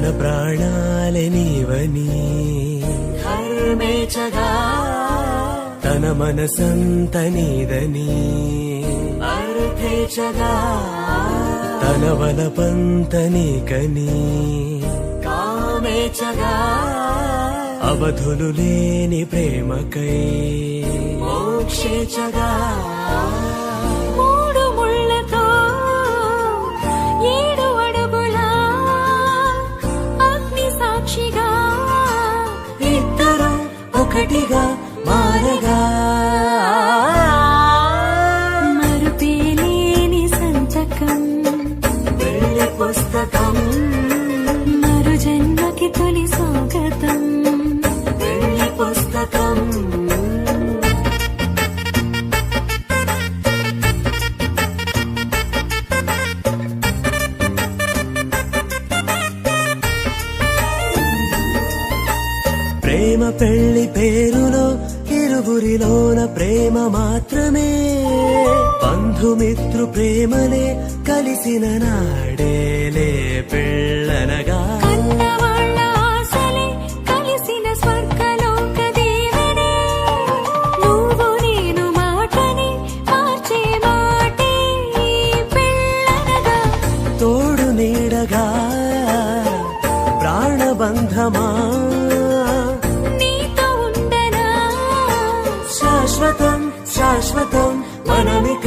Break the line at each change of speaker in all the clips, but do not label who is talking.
తన ప్రాణాలే నీవని.
ధర్మేచగా
తన మనసంత నీదని.
అర్థేచగా
తన వలపంత నీకని.
కామేచగా
అవధులు లేని ప్రేమకై.
మోక్షేచగా
ఒకటిగా మారగా ప్రేమ పెళ్ళి పేరులో ఇరువురిలోన ప్రేమ మాత్రమే. బంధుమిత్రు ప్రేమలే కలిసిన నాడేలే పెళ్ళనగా. శాశ్వతం మనమిక.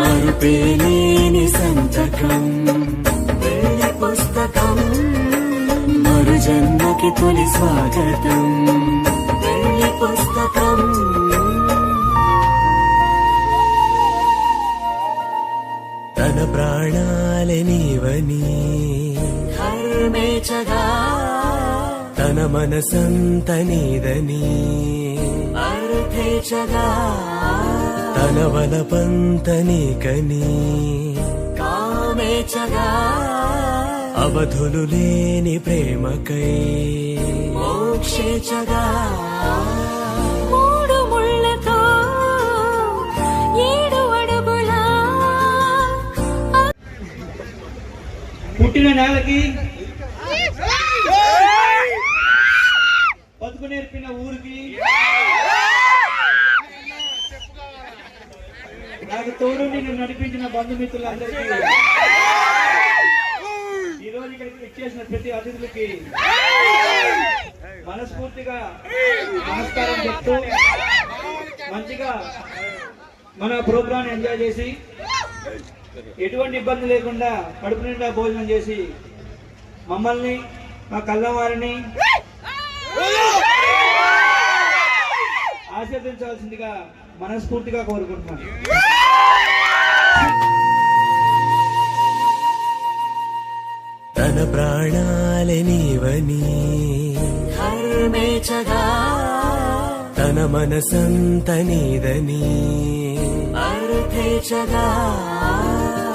మరుపేలేని సంతకం వెళ్ళి పుస్తకం. మరు జన్మకి తొలి స్వాగతం. వెళ్ళి పుస్తకం. తన ప్రాణాలే నీవని.
ధర్మేచగా
తన మనసంత నీదని.
అర్థేచగా
తన వలపంత నీకని
కామేచగా.
అవధులు లేని ప్రేమకై
మోక్షేచగా. మూడు ముళ్ళతో ఏడు అడుగుల
పుట్టిన నేలకి బతుకు నేర్పిన ఊరికి నాకు తోడు నేను నడిపించిన బంధుమిత్రులందరికీ ఈరోజు ఇక్కడికి ఇచ్చేసిన ప్రతి అతిథులకి మనస్ఫూర్తిగా నమస్కారం చెప్తూ మంచిగా మన ప్రోగ్రాం ఎంజాయ్ చేసి ఎటువంటి ఇబ్బంది లేకుండా కడుపు నిండా భోజనం చేసి మమ్మల్ని మా కళ్ళవారిని ఆశీర్వదించాల్సిందిగా మనస్ఫూర్తిగా కోరుకుంటున్నాను.
తన ప్రాణాలే నీవని.
ధర్మేచగా
తన మనసంత నీదని.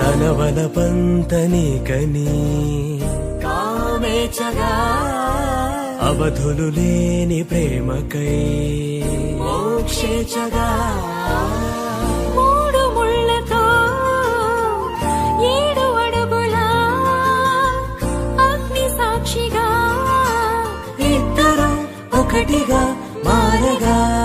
తన వలపంత నీకని. అవధులు లేని ప్రేమకై.
మోక్షేచగా
ఒకటిగా మారగా.